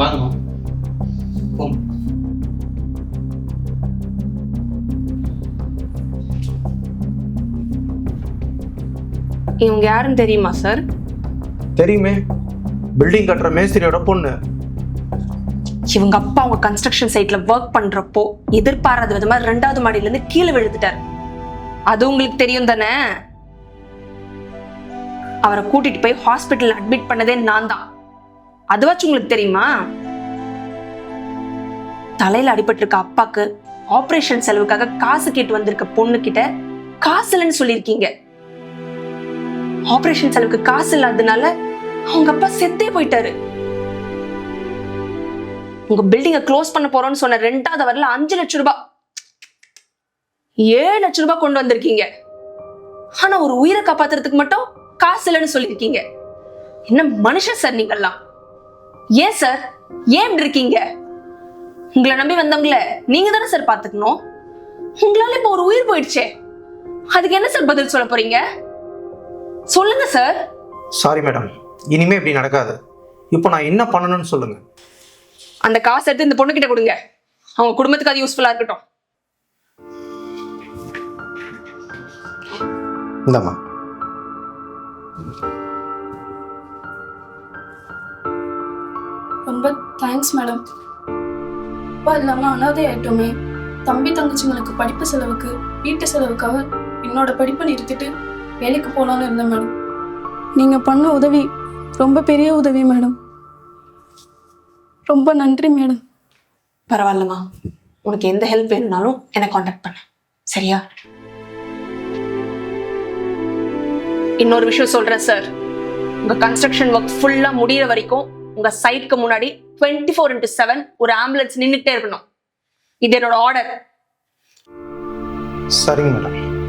வாங்கம்மா போங்க. இவங்க யாருன்னு தெரியுமா சார் தெரியுமே. பில்டிங் கட்டுற மேஸ்திரியோட பொண்ணு. இவங்க அப்பா அவங்க கன்ஸ்ட்ரக்ஷன் சைட்ல ஒர்க் பண்றப்போ எதிர்பாராத விதமா ரெண்டாவது மாடியில இருந்து கீழே விழுந்துட்டார். அது உங்களுக்கு தெரியும் தானே? அவரை கூட்டிட்டு போய் ஹாஸ்பிட்டல் அட்மிட் பண்ணதே நான் தான். அதுவாச்சும் உங்களுக்கு தெரியுமா? தலையில அடிபட்டிருக்க அப்பாக்கு ஆபரேஷன் செலவுக்காக காசு கேட்டு வந்திருக்க பொண்ணு கிட்ட காசு இல்லைன்னு சொல்லியிருக்கீங்க. ஆபரேஷன் செலவுக்கு காசு இல்லாததுனால அவங்க அப்பா செத்தே போயிட்டாரு. உங்க பில்டிங்க க்ளோஸ் பண்ண போறோம்னு சொன்ன ரெண்டாவது வரல அஞ்சு லட்சம் ரூபாய் ஏழு லட்சம் ரூபாய் கொண்டு வந்திருக்கீங்க. ஆனா ஒரு உயிரை காப்பாத்துறதுக்கு மட்டும் காசு இல்லைன்னு சொல்லியிருக்கீங்க. என்ன மனுஷன் சார் நீங்கெல்லாம் ஏன் சார்? ஏன் இப்படி இருக்கீங்க? உங்களை நம்பி வந்தவங்கள நீங்க தானே சார் பாத்துக்கணும் உங்களால இப்ப ஒரு உயிர் போயிடுச்சே. அதுக்கு என்ன சார் பதில் சொல்ல போறீங்க? சொல்லுங்க சார். சாரி மேடம் இனிமே இப்படி நடக்காது. இப்போ நான் என்ன பண்ணணும்னு சொல்லுங்க. அந்த காசு எடுத்து இந்த பொண்ணு கிட்ட கொடுங்க. அவங்க குடும்பத்துக்கு அது யூஸ்ஃபுல்லா இருக்கட்டும். இந்தாம்மா. ரொம்ப தேங்க்ஸ் மேடம் அப்பா இல்லாமல் அனாதை ஆயிட்டோமே. தம்பி தங்கச்சிங்களுக்கு படிப்பு செலவுக்கு வீட்டு செலவுக்காக என்னோட படிப்பை நிறுத்திட்டு வேலைக்கு போனாலும் இருந்தேன் மேடம் நீங்கள் பண்ண உதவி ரொம்ப பெரிய உதவி மேடம் ரொம்ப நன்றி மேடம் பரவாயில்லம்மா. உனக்கு எந்த ஹெல்ப் வேணும்னாலும் என்னை காண்டாக்ட் பண்ண. சரியா? இன்னொரு விஷயம் சொல்கிறேன் சார் உங்கள் கன்ஸ்ட்ரக்ஷன் ஒர்க் ஃபுல்லாக முடியிற வரைக்கும் உங்க சைட்க்கு முன்னாடி டுவெண்ட்டி ஃபோர் இன்ட்டு செவன் ஒரு ஆம்புலன்ஸ் நின்றுட்டே இருக்கணும். இது என்னோட ஆர்டர் சரிங்க மேடம்